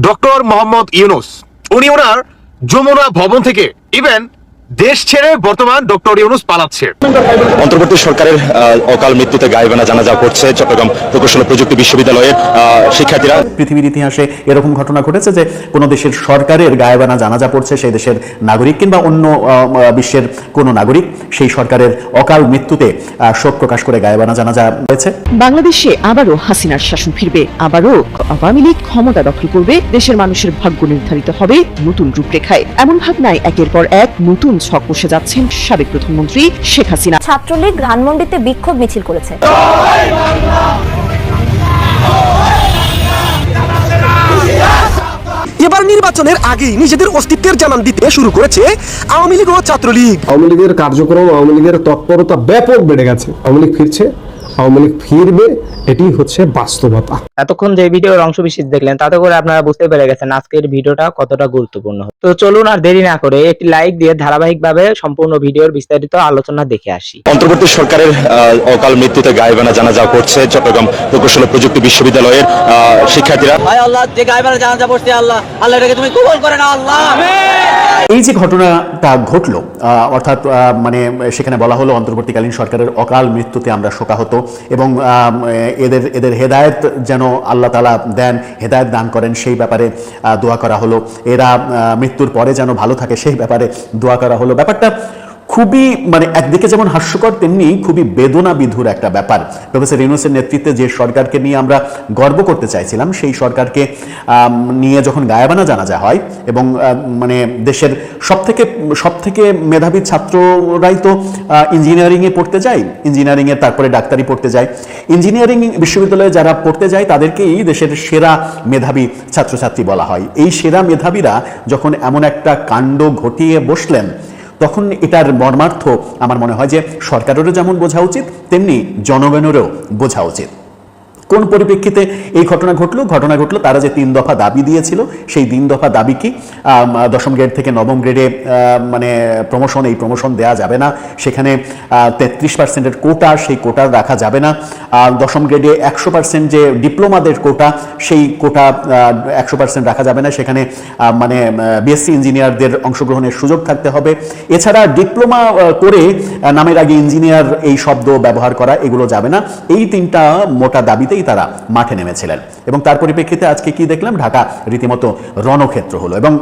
Doctor Mohammad Yunus. উনি ওনার যমুনা ভবন থেকে ইভেন দেশ ছেড়ে বর্তমান ডক্টর ইউনুস পালাচ্ছে। অন্তর্বর্তী সরকারের অকাল মৃত্যুতে গায়েবানা জানাজা করছে চট্টগ্রাম প্রকৌশল প্রযুক্তি বিশ্ববিদ্যালয়ের শিক্ষার্থীরা। পৃথিবীর ইতিহাসে এরকম ঘটনা ঘটেছে যে কোনো দেশের সরকারের গায়েবানা জানাজা পড়ছে সেই দেশের নাগরিক কিংবা অন্য বিশ্বের কোনো নাগরিক। সেই সরকারের অকাল মৃত্যুতে শোক প্রকাশ করে গায়েবানা জানাজা হয়েছে বাংলাদেশে আবারও হাসিনার শাসন ফিরবে আবারও আওয়ামী লীগ ক্ষমতা দখল করবে দেশের মানুষের ভাগ্য নির্ধারিত হবে নতুন রূপরেখায়। এমন ভাবনায় একের পর এক নতুন ছক কষে যাচ্ছেন সাবেক প্রধানমন্ত্রী শেখ হাসিনা। ছাত্রলীগ ধানমন্ডিতে বিক্ষোভ মিছিল করেছে। এবার নির্বাচনের আগেই নিজেদের অস্তিত্বের জানান দিতে শুরু করেছে আওয়ামী লীগ ও ছাত্রলীগ। আওয়ামী লীগের কার্যক্রম আওয়ামী লীগের তৎপরতা ব্যাপক বেড়ে গেছে। আওয়ামী লীগ ফিরছে। আওয়ামী লীগ ফিরবে এটি হচ্ছে বাস্তবতা। এতক্ষণ যে ভিডিওর অংশ বিশেষ দেখলেন তাতে করে আপনারা বুঝতে পেরে গেছেন আজকের ভিডিওটা কতটা গুরুত্বপূর্ণ। তো চলুন আর দেরি না করে একটি লাইক দিয়ে ধারাবাহিকভাবে সম্পূর্ণ ভিডিওর বিস্তারিত আলোচনা দেখে আসি। অন্তর্বর্তী সরকারের আহ, অকাল মৃত্যুতে গায়েবানা জানাজা করছে চট্টগ্রাম প্রকৌশল ও প্রযুক্তি বিশ্ববিদ্যালয়ের আহ, শিক্ষার্থীরা। আল্লাহ যে গায়েবারে জানাজা পড়ছে আল্লাহ আল্লাহ এটাকে তুমি কবুল করে না আল্লাহ। এই যে ঘটনাটা ঘটল অর্থাৎ মানে সেখানে বলা হলো অন্তর্বর্তীকালীন সরকারের অকাল মৃত্যুতে আমরা শোকাহত এবং এদের এদের হেদায়ত যেন আল্লাহ তালা দেন, হেদায়ত দান করেন সেই ব্যাপারে দোয়া করা হলো। এরা মৃত্যুর পরে যেন ভালো থাকে সেই ব্যাপারে দোয়া করা হলো। ব্যাপারটা খুবই মানে একদিকে যেমন হাস্যকর, তেমনি খুবই বেদনা বিধুর একটা ব্যাপার। প্রফেসর ইউনুসের নেতৃত্বে যে সরকারকে নিয়ে আমরা গর্ব করতে চাইছিলাম, সেই সরকারকে নিয়ে যখন গায়াবানা জানাজা হয় এবং মানে দেশের সব থেকে সব থেকে মেধাবী ছাত্ররাই তো ইঞ্জিনিয়ারিংয়ে পড়তে যায়, ইঞ্জিনিয়ারিংয়ে তারপরে ডাক্তারি পড়তে যায়। ইঞ্জিনিয়ারিং বিশ্ববিদ্যালয়ে যারা পড়তে যায়, তাদেরকেই দেশের সেরা মেধাবী ছাত্রছাত্রী বলা হয়। এই সেরা মেধাবীরা যখন এমন একটা কাণ্ড ঘটিয়ে বসলেন তখন এটার মর্মার্থ আমার মনে হয় যে সরকারেরও যেমন বোঝা উচিত, তেমনি জনগণেরও বোঝা উচিত। কোন পরিপ্রেক্ষিতে এই ঘটনা ঘটলো? ঘটনা ঘটলো তারা যে তিন দফা দাবি দিয়েছিল, সেই তিন দফা দাবি কি দশম গ্রেড থেকে নবম গ্রেডে মানে প্রমোশন এই প্রমোশন দেওয়া যাবে না। সেখানে তেত্রিশ পার্সেন্টের কোটা সেই কোটা রাখা যাবে না। দশম গ্রেডে একশো পার্সেন্ট যে ডিপ্লোমাদের কোটা সেই কোটা একশো পার্সেন্ট রাখা যাবে না। সেখানে মানে বিএসসি ইঞ্জিনিয়ারদের অংশগ্রহণের সুযোগ থাকতে হবে। এছাড়া ডিপ্লোমা করে নামের আগে ইঞ্জিনিয়ার এই শব্দ ব্যবহার করা, এগুলো যাবে না। এই তিনটা মোটা দাবিতেই তারা মাঠে নেমেছিলেন। এবং তার পরিপ্রেক্ষিতে আজকে কি দেখলাম? ঢাকা রীতিমতো রণক্ষেত্র হলো এবং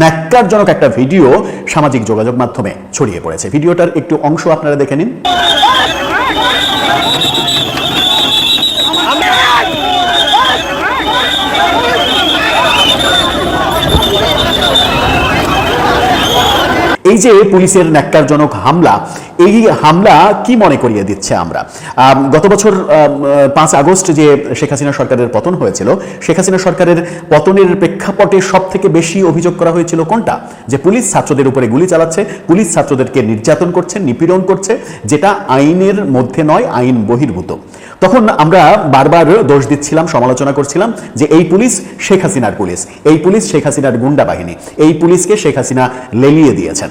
ন্যাক্কারজনক একটা ভিডিও সামাজিক যোগাযোগ মাধ্যমে ছড়িয়ে পড়েছে। ভিডিওটার একটু অংশ আপনারা দেখে নিন। এই যে পুলিশের ন্যাক্কারজনক হামলা এই হামলা কি মনে করিয়ে দিচ্ছে আমরা? আম, গত বছর পাঁচ আগস্ট যে শেখ হাসিনা সরকারের পতন হয়েছিল শেখ হাসিনা সরকারের পতনের প্রেক্ষাপটে সব থেকে বেশি অভিযোগ করা হয়েছিল কোনটা? যে পুলিশ ছাত্রদের উপরে গুলি চালাচ্ছে পুলিশ ছাত্রদেরকে নির্যাতন করছে নিপীড়ন করছে যেটা আইনের মধ্যে নয় আইন বহির্ভূত। তখন আমরা বারবার দোষ দিচ্ছিলাম সমালোচনা করছিলাম যে এই পুলিশ শেখ হাসিনার পুলিশ এই পুলিশ শেখ হাসিনার গুন্ডা বাহিনী এই পুলিশকে শেখ হাসিনা লেলিয়ে দিয়েছেন।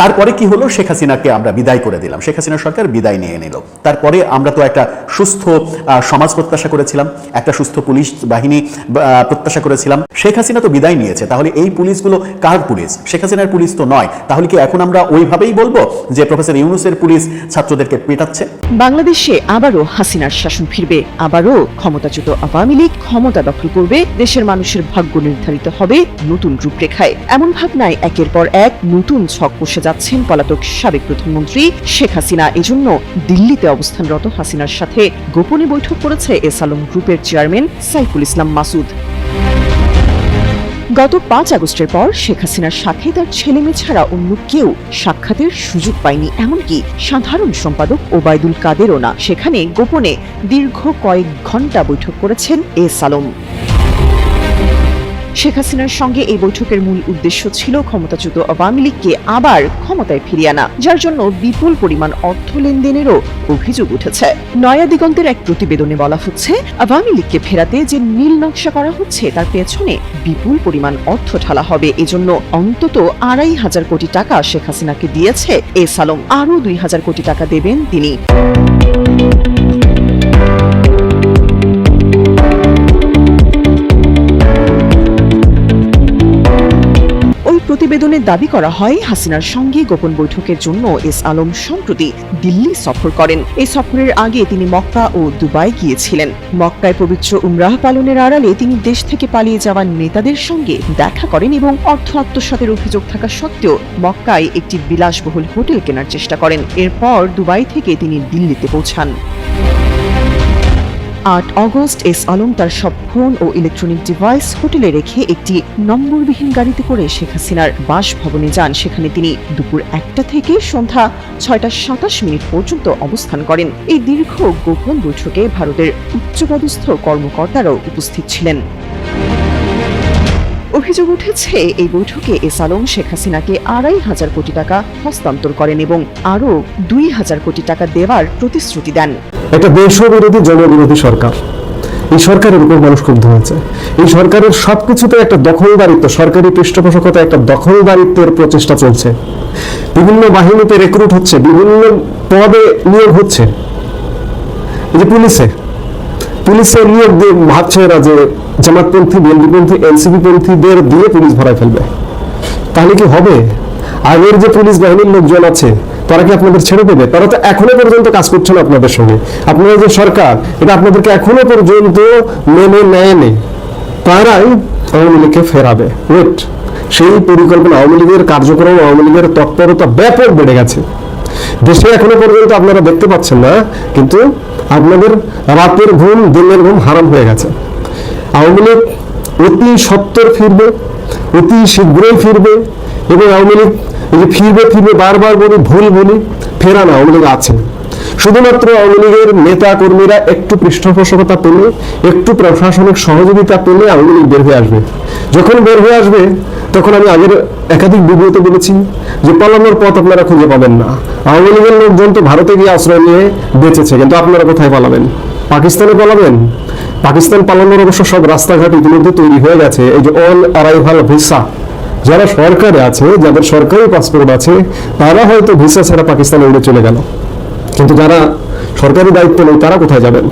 তারপরে কি হলো? শেখ হাসিনাকে আমরা বিদায় করে দিলাম। শেখ হাসিনা সরকার বিদায় নিয়ে নিল। তারপরে আমরা তো একটা সুস্থ সমাজ প্রত্যাশা করেছিলাম, একটা সুস্থ পুলিশ বাহিনী প্রত্যাশা করেছিলাম। শেখ হাসিনা তো বিদায় নিয়েছে। তাহলে এই পুলিশগুলো কার পুলিশ? শেখ হাসিনার পুলিশ তো নয়। তাহলে কি এখন আমরা ওইভাবেই বলব যে প্রফেসর ইউনুসের পুলিশ ছাত্রদেরকে পেটাচ্ছে? বাংলাদেশে আবারও হাসিনার শাসন ফিরবে। আবারও ক্ষমতাচ্যুত আওয়ামী লীগ ক্ষমতা দখল করবে। দেশের মানুষের ভাগ্য নির্ধারিত হবে নতুন রূপরেখায়। এমন ভাবনায় একের পর এক নতুন ছক বসে যাচ্ছেন পলাতক সাবেক প্রধানমন্ত্রী শেখ হাসিনা। এজন্য দিল্লিতে অবস্থানরত হাসিনার সাথে গোপনে বৈঠক করেছে এস আলম গ্রুপের চেয়ারম্যান সাইফুল ইসলাম মাসুদ। গত পাঁচ আগস্টের পর শেখ হাসিনার সাথে তার ছেলে মেয়ে ছাড়া অন্য কেউ সাক্ষাতের সুযোগ পায়নি, এমনকি সাধারণ সম্পাদক ওবায়দুল কাদেরও না। সেখানে গোপনে দীর্ঘ কয়েক ঘণ্টা বৈঠক করেছেন এস আলম। শেখ হাসিনার সঙ্গে এই বৈঠকের মূল উদ্দেশ্য ছিল ক্ষমতাচ্যুত আওয়ামী লীগকে আবার ক্ষমতায় ফিরিয়ে আনা, যার জন্য বিপুল পরিমাণ অর্থ লেনদেনেরও অভিযোগ উঠেছে। নয়া দিগন্তের এক প্রতিবেদনে বলা হচ্ছে, আওয়ামী লীগকে ফেরাতে যে নীল নকশা করা হচ্ছে, তার পেছনে বিপুল পরিমাণ অর্থ ঢালা হবে। এজন্য অন্তত আড়াই হাজার কোটি টাকা শেখ হাসিনাকে দিয়েছে এস আলম আরও দুই হাজার কোটি টাকা দেবেন তিনি। প্রতিবেদনে দাবি করা হয়, হাসিনার সঙ্গে গোপন বৈঠকের জন্য এস আলম সম্প্রতি দিল্লি সফর করেন। এই সফরের আগে তিনি মক্কা ও দুবাই গিয়েছিলেন। মক্কায় পবিত্র উমরাহ পালনের আড়ালে তিনি দেশ থেকে পালিয়ে যাওয়া নেতাদের সঙ্গে দেখা করেন এবং অর্থ আত্মসাতের অভিযোগ থাকা সত্ত্বেও মক্কায় একটি বিলাসবহুল হোটেল কেনার চেষ্টা করেন। এরপর দুবাই থেকে তিনি দিল্লিতে পৌঁছান। আট অগস্ট এস আলম তার সব ফোন ও ইলেকট্রনিক ডিভাইস হোটেলে রেখে একটি নম্বরবিহীন গাড়িতে করে শেখ হাসিনার বাসভবনে যান। সেখানে তিনি দুপুর একটা থেকে সন্ধ্যা ছয়টা সাতাশ মিনিট পর্যন্ত অবস্থান করেন। এই দীর্ঘ গোপন বৈঠকে ভারতের উচ্চপদস্থ কর্মকর্তারাও উপস্থিত ছিলেন। অভিযোগ উঠেছে, এই বৈঠকে এস আলম শেখ হাসিনাকে আড়াই হাজার কোটি টাকা হস্তান্তর করেন এবং আরও দুই হাজার কোটি টাকা দেওয়ার প্রতিশ্রুতি দেন। একটা দেশবিরোধী, জনবিরোধী সরকার। এই সরকারের উপর মানুষ ক্ষুব্ধ হয়েছে। এই সরকারের সবকিছুতে একটা দখলদারিত্ব, সরকারি পৃষ্ঠপোষকতা একটা দখলদারিত্বের প্রচেষ্টা চলছে। বিভিন্ন বাহিনীতে রেক্রুট হচ্ছে, বিভিন্ন পদে নিয়োগ হচ্ছে। এই যে পুলিশে পুলিশে নিয়োগ দিয়ে ভাবছে এরা যে জামাতপন্থী, বিএনপিপন্থী এনসিপি পন্থীদের দিয়ে পুলিশ ভরাই ফেলবে। তাহলে কি হবে? আগের যে পুলিশ বাহিনীর লোকজন আছে তারা কি আপনাদের ছেড়ে দেবে? তারা তো এখনও পর্যন্ত কাজ করছে না আপনাদের সঙ্গে। আপনারা যে সরকার, এটা আপনাদেরকে এখনও পর্যন্ত মেনে নেয়নি। তারাই আওয়ামী লীগকে ফেরাবে। ওয়েট সেই পরিকল্পনা আওয়ামী লীগের কার্যক্রম, আওয়ামী লীগের তৎপরতা ব্যাপক বেড়ে গেছে। দেশে এখনও পর্যন্ত আপনারা দেখতে পাচ্ছেন না, কিন্তু আপনাদের রাতের ঘুম, দিনের ঘুম হারাম হয়ে গেছে। আওয়ামী লীগ অতি সত্তর ফিরবে, অতি শীঘ্রই ফিরবে। এবং আওয়ামী লীগ যে ফিরবে ফিরবে, বারবার বলি, ভুল বলি ফেরা না আওয়ামী লীগ আছে। শুধুমাত্র আওয়ামী লীগের নেতা কর্মীরা একটু পৃষ্ঠপোষকতা পেলে, একটু প্রশাসনিক সহযোগিতা পেলে আওয়ামী লীগ বের হয়ে আসবে। যখন বের হয়ে আসবে, তখন আমি আগের একাধিক বিবৃতি বলেছি যে পালানোর পথ আপনারা খুঁজে পাবেন না। আওয়ামী লীগের লোকজন তো ভারতে গিয়ে আশ্রয় নিয়ে বেঁচেছে, কিন্তু আপনারা কোথায় পালাবেন? পাকিস্তানে পালাবেন? পাকিস্তান পালানোর অবশ্য সব রাস্তাঘাট ইতিমধ্যে তৈরি হয়ে গেছে। এই যে অন অ্যারাইভাল ভিসা যারা সরকারে আছে, যাদের সরকারি পাসপোর্ট আছে, তারা হয়তো ভিসা ছাড়া পাকিস্তানে উড়ে চলে গেল। কিন্তু যারা সরকারি দায়িত্ব নেই, তারা কোথায় যাবেন?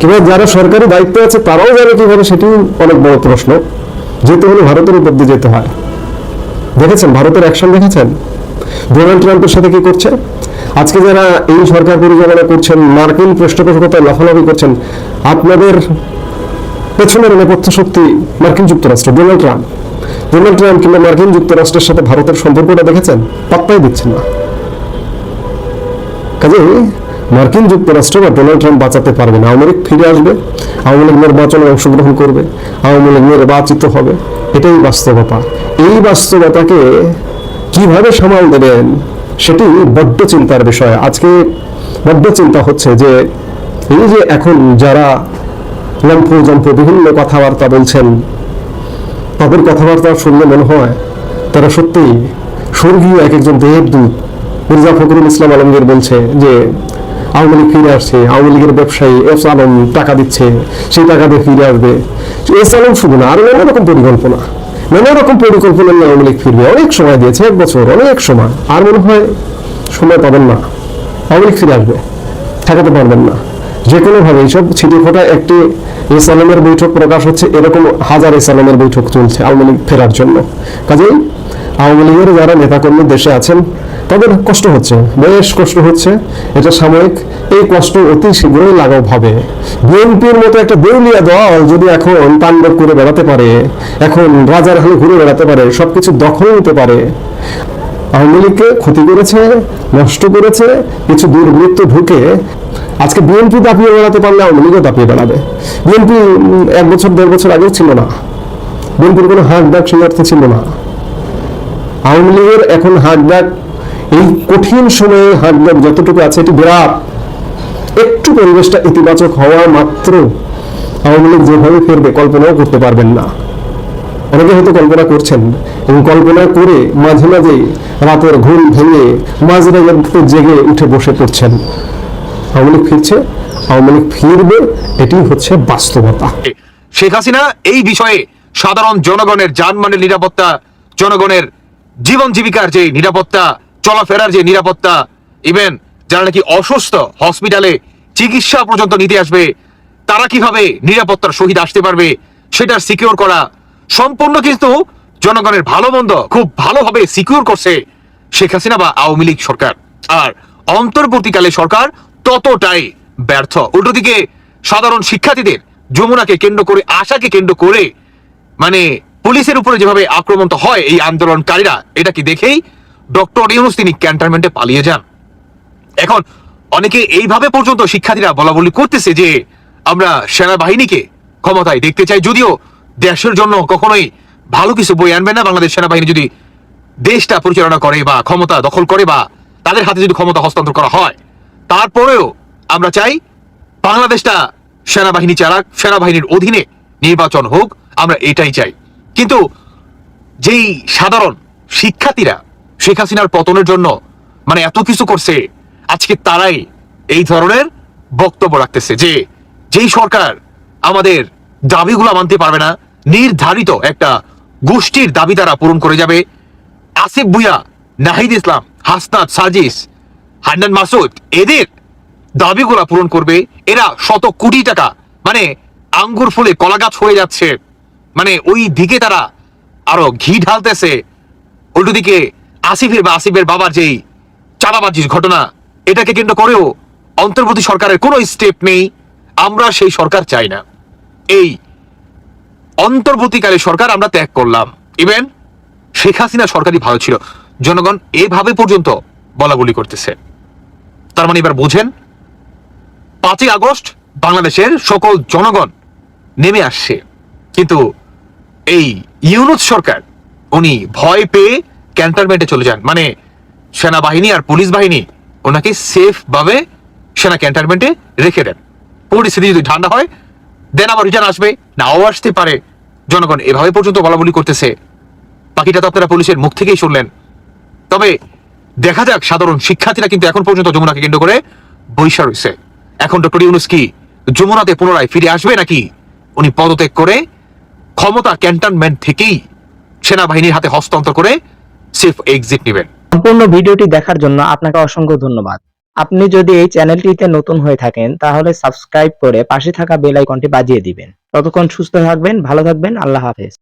কিংবা যারা সরকারি দায়িত্ব আছে, তারাও যাবে কীভাবে সেটি অনেক বড় প্রশ্ন। যেতে হলে ভারতের উপর দিয়ে যেতে হয়। দেখেছেন, ভারতের অ্যাকশন দেখেছেন? ডোনাল্ড ট্রাম্পের সাথে কি করছে? আজকে যারা এই সরকার পরিচালনা করছেন, মার্কিন পৃষ্ঠপোষকতায় লাফালাফি করছেন, আপনাদের পেছনের নেপথ্য শক্তি মার্কিন যুক্তরাষ্ট্র ডোনাল্ড ট্রাম্প। ডোনাল্ড ট্রাম্প কিংবা মার্কিন যুক্তরাষ্ট্রের সাথে ভারতের সম্পর্কটা দেখেছেন? পাত্তাই দিচ্ছেন না। কাজেই মার্কিন যুক্তরাষ্ট্র বা ডোনাল্ড ট্রাম্প বাঁচাতে পারবে না। আওয়ামী লীগ ফিরে আসবে, আওয়ামী লীগ নির্বাচনে অংশগ্রহণ করবে, আওয়ামী লীগ নির্বাচিত হবে। এটাই বাস্তবতা। এই বাস্তবতাকে কীভাবে সামাল দেবেন সেটি বড্ড চিন্তার বিষয়। আজকে বড্ড চিন্তা হচ্ছে যে এই যে এখন যারা লম্ফ জম্প বিভিন্ন কথাবার্তা বলছেন তাদের কথাবার্তা শুনলে মনে হয় তারা সত্যিই স্বর্গীয় এক একজন দেবদূত মির্জা ফখরুল ইসলাম আলমগীর বলছে যে, আওয়ামী লীগ ফিরে আসছে, আওয়ামী লীগের ব্যবসায়ী এস আলম টাকা দিচ্ছে, সেই টাকা দিয়ে ফিরে আসবে। এস আলম শুধু না, আরও নানা রকম পরিকল্পনা। নানা রকম পরিকল্পনা নিয়ে আওয়ামী লীগ ফিরবে। অনেক সময় দিয়েছে, এক বছর, অনেক সময়। আর মনে হয় সময় পাবেন না। আওয়ামী লীগ ফিরে আসবে, ঠেকাতে পারবেন না। যে কোনোভাবে এইসব ছিটে ফোটা একটি এস বৈঠক প্রকাশ হচ্ছে, এরকম হাজার এস বৈঠক চলছে আওয়ামী লীগ ফেরার জন্য। কাজেই আওয়ামী লীগের যারা নেতাকর্মী দেশে আছেন, তাদের কষ্ট হচ্ছে, বেশ কষ্ট হচ্ছে। এটা সাময়িক, এই কষ্ট অতি শীঘ্রই লাঘব হবে। বিএনপির মতো একটা দেউলিয়া দল যদি এখন তাণ্ডব করে বেড়াতে পারে, এখন রাজার হালে ঘুরে বেড়াতে পারে, সবকিছু দখল নিতে পারে, আওয়ামী লীগকে ক্ষতি করেছে, নষ্ট করেছে, কিছু দুর্বৃত্ত ঢুকে আজকে বিএনপি দাপিয়ে বেড়াতে পারলে আওয়ামী লীগও দাপিয়ে বেড়াবে। বিএনপি এক বছর, দেড় বছর আগেও ছিল না। বিএনপির কোনো হাক ডাক সেই ছিল না। আওয়ামী লীগের এখন হাক ডাক এই কঠিন সময়ে হাক ডাক যতটুকু আছে, এটি বিরাট। একটু পরিবেশটা ইতিবাচক হওয়া মাত্র আওয়ামী লীগ যেভাবে ফিরবে, কল্পনাও করতে পারবেন না। অনেকে হয়তো কল্পনা করছেন, এবং কল্পনা করে মাঝে মাঝে রাতের ঘুম ভেঙে মাঝরাতে জেগে উঠে বসে পড়ছেন। আওয়ামী লীগ ফিরছে, আওয়ামী লীগ ফিরবে এটি হচ্ছে বাস্তবতা। শেখ হাসিনা এই বিষয়ে সাধারণ জনগণের যানমানের নিরাপত্তা, জনগণের জীবন জীবিকার যে নিরাপত্তা, চলাফেরার যে নিরাপত্তা ইভেন যারা নাকি অসুস্থ হসপিটালে চিকিৎসা পর্যন্ত নিতে আসবে, তারা কীভাবে নিরাপত্তার সহিত আসতে পারবে, সেটা সিকিউর করা সম্পূর্ণ কিন্তু জনগণের ভালো মন্দ খুব ভালোভাবে সিকিউর করছে শেখ হাসিনা বা আওয়ামী লীগ সরকার। আর অন্তর্বর্তীকালে সরকার ততটাই ব্যর্থ। উল্টো দিকে সাধারণ শিক্ষার্থীদের যমুনাকে কেন্দ্র করে, আশাকে কেন্দ্র করে মানে পুলিশের উপরে যেভাবে আক্রমণ তো হয় এই আন্দোলনকারীরা, এটা কি দেখেই ডক্টর ইউনুস তিনি ক্যান্টনমেন্টে পালিয়ে যান। এখন অনেকে এইভাবে পর্যন্ত শিক্ষার্থীরা বলা বলি করতেছে যে আমরা সেনাবাহিনীকে ক্ষমতায় দেখতে চাই, যদিও দেশের জন্য কখনোই ভালো কিছু বই আনবে না। বাংলাদেশ সেনাবাহিনী যদি দেশটা পরিচালনা করে বা ক্ষমতা দখল করে বা তাদের হাতে যদি ক্ষমতা হস্তান্তর করা হয় তারপরেও আমরা চাই বাংলাদেশটা সেনাবাহিনী চালাক, সেনাবাহিনীর অধীনে নির্বাচন হোক, আমরা এটাই চাই। কিন্তু যেই সাধারণ শিক্ষার্থীরা শেখ হাসিনার পতনের জন্য মানে এত কিছু করছে, আজকে তারাই এই ধরনের বক্তব্য রাখতেছে যে যেই সরকার আমাদের দাবিগুলো মানতে পারবে না, নির্ধারিত একটা গোষ্ঠীর দাবি তারা পূরণ করে যাবে। আসিফ ভুইয়া, নাহিদ ইসলাম, হাসনাত, সাজিস হান্নান মাসুদ এদের দাবিগুলা পূরণ করবে। এরা শত কোটি টাকা মানে আঙ্গুর ফুলে কলা গাছ হয়ে যাচ্ছে। মানে ওই দিকে তারা আরও ঘি ঢালতেছে। উল্টো দিকে আসিফের বা আসিফের বাবার যেই চাঁদাবাজির ঘটনা, এটাকে কেন্দ্র করেও অন্তর্বর্তী সরকারের কোনো স্টেপ নেই। আমরা সেই সরকার চাই না। এই অন্তর্বর্তীকালে সরকার আমরা ত্যাগ করলাম। ইভেন শেখ হাসিনা সরকারই ভালো ছিল। জনগণ এভাবে পর্যন্ত বলা বলি করতেছে। তার মানে এবার বোঝেন, পাঁচই আগস্ট বাংলাদেশের সকল জনগণ নেমে আসছে। কিন্তু এই ইউনুস সরকার, উনি ভয় পেয়ে ক্যান্টনমেন্টে চলে যান। মানে সেনাবাহিনী আর পুলিশ বাহিনী ওনাকে সেফ ভাবে সেনা ক্যান্টনমেন্টে রেখে দেন। পরিস্থিতি যদি ঠান্ডা হয় দেন আবার রিটার্ন আসবে। নাও আসতে পারে। জনগণ এভাবে পর্যন্ত বলা বলি করতেছে। বাকিটা তো আপনারা পুলিশের মুখ থেকেই শুনলেন। তবে দেখা যাক সাধারণ শিক্ষার্থীরা কিন্তু এখন পর্যন্ত যমুনাকে কেন্দ্র করে বৈশা রয়েছে। এখন ডক্টর ইউনুস কি যমুনাতে পুনরায় ফিরে আসবে নাকি উনি পদত্যাগ করে ক্ষমতা ক্যান্টনমেন্ট থেকেই সেনাবাহিনীর হাতে হস্তান্তর করে সেফ এক্সিট নেবেন? সম্পূর্ণ ভিডিওটি দেখার জন্য আপনাকে অসংখ্য ধন্যবাদ। আপনি যদি এই চ্যানেলটিতে নতুন হয়ে থাকেন, তাহলে সাবস্ক্রাইব করে পাশে থাকা বেল আইকনটি বাজিয়ে দিবেন। ততক্ষণ সুস্থ থাকবেন, ভালো থাকবেন, আল্লাহ হাফেজ।